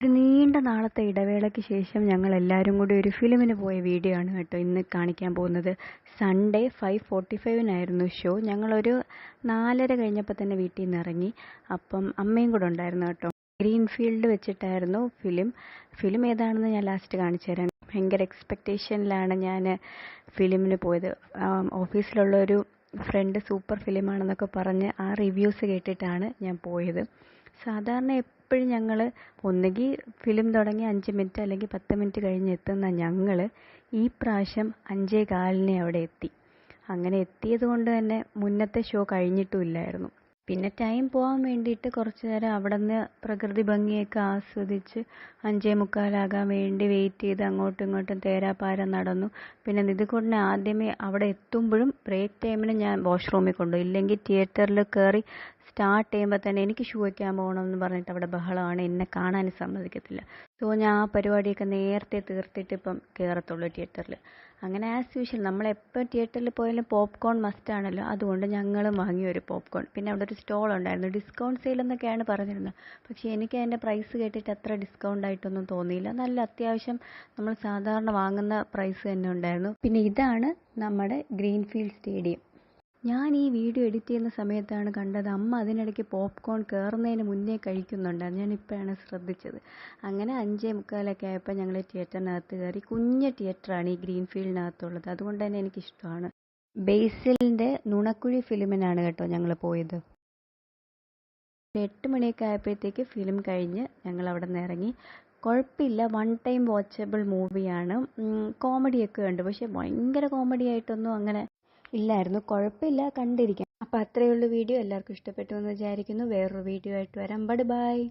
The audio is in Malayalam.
ഒരു നീണ്ട നാളത്തെ ഇടവേളയ്ക്ക് ശേഷം ഞങ്ങൾ എല്ലാവരും കൂടി ഒരു ഫിലിമിന് പോയ വീഡിയോ ആണ് കേട്ടോ ഇന്ന് കാണിക്കാൻ പോകുന്നത്. സൺഡേ ഫൈവ് ഫോർട്ടി ഫൈവിനായിരുന്നു ഷോ ഞങ്ങളൊരു നാലര കഴിഞ്ഞപ്പോൾ തന്നെ വീട്ടിൽ നിന്ന് ഇറങ്ങി. അപ്പം അമ്മയും കൂടെ ഉണ്ടായിരുന്നു കേട്ടോ. ഗ്രീൻഫീൽഡ് വെച്ചിട്ടായിരുന്നു ഫിലിം ഫിലിം ഏതാണെന്ന് ഞാൻ ലാസ്റ്റ് കാണിച്ചു തരാം. ഭയങ്കര എക്സ്പെക്റ്റേഷനിലാണ് ഞാൻ ഫിലിമിന് പോയത്. ഓഫീസിലുള്ള ഒരു ഫ്രണ്ട് സൂപ്പർ ഫിലിമാണെന്നൊക്കെ പറഞ്ഞ് ആ റിവ്യൂസ് കേട്ടിട്ടാണ് ഞാൻ പോയത്. സാധാരണ എപ്പോഴും ഞങ്ങൾ ഒന്നുകിൽ ഫിലിം തുടങ്ങി അഞ്ച് മിനിറ്റ് അല്ലെങ്കിൽ പത്ത് മിനിറ്റ് കഴിഞ്ഞ് എത്തുന്ന ഞങ്ങൾ ഈ പ്രാവശ്യം അഞ്ചേ കാലിനെ അവിടെ എത്തി. അങ്ങനെ എത്തിയത് കൊണ്ട് തന്നെ മുന്നത്തെ ഷോ കഴിഞ്ഞിട്ടും ഇല്ലായിരുന്നു. പിന്നെ ടൈം പോകാൻ വേണ്ടിയിട്ട് കുറച്ച് നേരം അവിടെ നിന്ന് പ്രകൃതി ഭംഗിയൊക്കെ ആസ്വദിച്ച് അഞ്ചേ മുക്കാലാകാൻ വേണ്ടി വെയിറ്റ് ചെയ്ത് അങ്ങോട്ടും ഇങ്ങോട്ടും തേരാപ്പാര നടന്നു. പിന്നെ നിധികൊണ്ടിനെ ആദ്യമേ അവിടെ എത്തുമ്പോഴും ബ്രേക്ക് ടൈമിന് ഞാൻ വാഷ്റൂമിൽ കൊണ്ടു ഇല്ലെങ്കിൽ തിയേറ്ററിൽ കയറി സ്റ്റാർട്ട് ചെയ്യുമ്പോൾ തന്നെ എനിക്ക് ഷൂ വയ്ക്കാൻ പോകണം എന്ന് പറഞ്ഞിട്ട് അവിടെ ബഹളമാണ്. എന്നെ കാണാൻ സമ്മതിക്കത്തില്ല. സോ ഞാൻ ആ പരിപാടിയൊക്കെ നേരത്തെ തീർത്തിട്ട് ഇപ്പം കയറത്തുള്ളൂ തിയേറ്ററിൽ അങ്ങനെ ആസ് യൂഷ്വൽ നമ്മളെപ്പോൾ തിയേറ്ററിൽ പോയാലും പോപ്കോൺ മസ്റ്റ് ആണല്ലോ. അതുകൊണ്ട് ഞങ്ങളും വാങ്ങി ഒരു പോപ്കോൺ പിന്നെ അവിടെ ഒരു സ്റ്റോൾ ഉണ്ടായിരുന്നു. ഡിസ്കൗണ്ട് സെയിൽ എന്നൊക്കെയാണ് പറഞ്ഞിരുന്നത്. പക്ഷേ എനിക്ക് അതിന്റെ പ്രൈസ് കേട്ടിട്ട് അത്ര ഡിസ്കൗണ്ട് ആയിട്ടൊന്നും തോന്നിയില്ല. നല്ല അത്യാവശ്യം നമ്മൾ സാധാരണ വാങ്ങുന്ന പ്രൈസ് തന്നെ ഉണ്ടായിരുന്നു. പിന്നെ ഇതാണ് നമ്മുടെ ഗ്രീൻഫീൽഡ് സ്റ്റേഡിയം. ഞാൻ ഈ വീഡിയോ എഡിറ്റ് ചെയ്യുന്ന സമയത്താണ് കണ്ടത് അമ്മ അതിനിടയ്ക്ക് പോപ്കോൺ കയറുന്നതിന് മുന്നേ കഴിക്കുന്നുണ്ട്. ഞാൻ ഇപ്പോഴാണ് ശ്രദ്ധിച്ചത്. അങ്ങനെ അഞ്ചേ മുക്കാലൊക്കെ ആയപ്പോൾ ഞങ്ങൾ തിയേറ്ററിനകത്ത് കയറി. കുഞ്ഞ് തിയേറ്ററാണ് ഈ ഗ്രീൻഫീൽഡിനകത്തുള്ളത്. അതുകൊണ്ട് തന്നെ എനിക്കിഷ്ടമാണ്. ബേസിലിന്റെ നുണക്കുഴി ഫിലിമിനാണ് കേട്ടോ ഞങ്ങൾ പോയത്. എട്ട് മണിയൊക്കെ ആയപ്പോഴത്തേക്ക് ഫിലിം കഴിഞ്ഞ് ഞങ്ങൾ അവിടെ നിന്ന് ഇറങ്ങി. കുഴപ്പമില്ല. വൺ ടൈം വാച്ചബിൾ മൂവിയാണ്. കോമഡിയൊക്കെ ഉണ്ട് പക്ഷേ ഭയങ്കര കോമഡി ആയിട്ടൊന്നും അങ്ങനെ ഇല്ലായിരുന്നു. കുഴപ്പമില്ല കണ്ടിരിക്കാം. അപ്പോൾ അത്രയേ ഉള്ളൂ വീഡിയോ. എല്ലാവർക്കും ഇഷ്ടപ്പെട്ടു എന്ന് വിചാരിക്കുന്നു. വേറൊരു വീഡിയോ ആയിട്ട് വരാം. Bud by